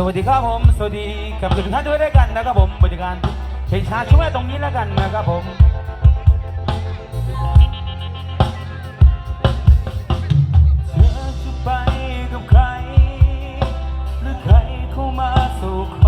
สวัสดีครับผม สวัสดีกับทุกท่านด้วยด้วยกันนะครับผมบริการเพลงชาช่วยตรงนี้แล้วกันนะครับผมเธอจะไปกับใคร หรือใครเข้ามาสู่ขอ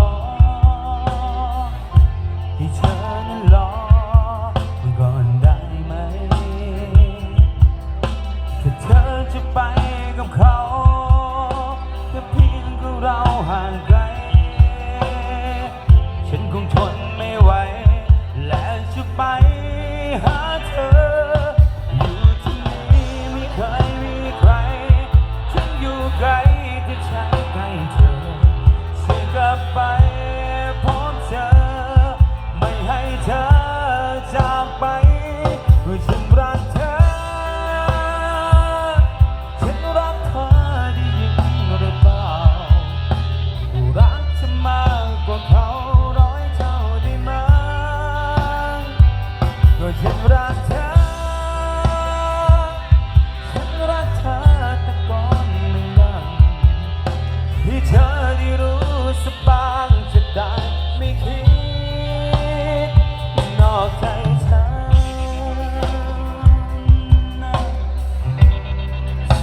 ไปพบเธอ ไม่ให้เธอจากไปเพราะฉันรักเธอ ฉันรักเธอได้ยินหรือเปล่ารักจะมากกว่าเขาร้อยเท่าได้ไหมก็ฉันรักเธอ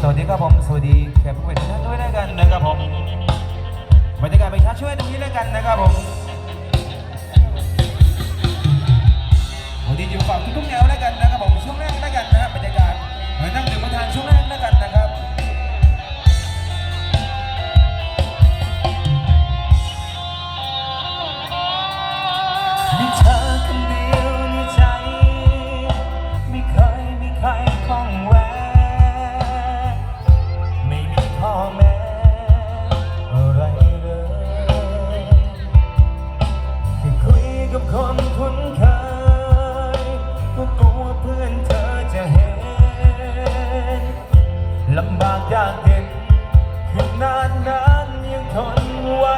สวัสดีครับผมสวัสดีแขกผู้เป็นท่านด้วยด้วกันนะครับผมบรรยากาศไปช้าช่วยตรงนี้แล้วกันนะครับผม กับคนคุ้นเคยก็กลัวเพื่อนเธอจะเห็นลำบากยากเย็นขนาดนั้นยังทนไว้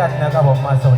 กันนะครับผมมาสน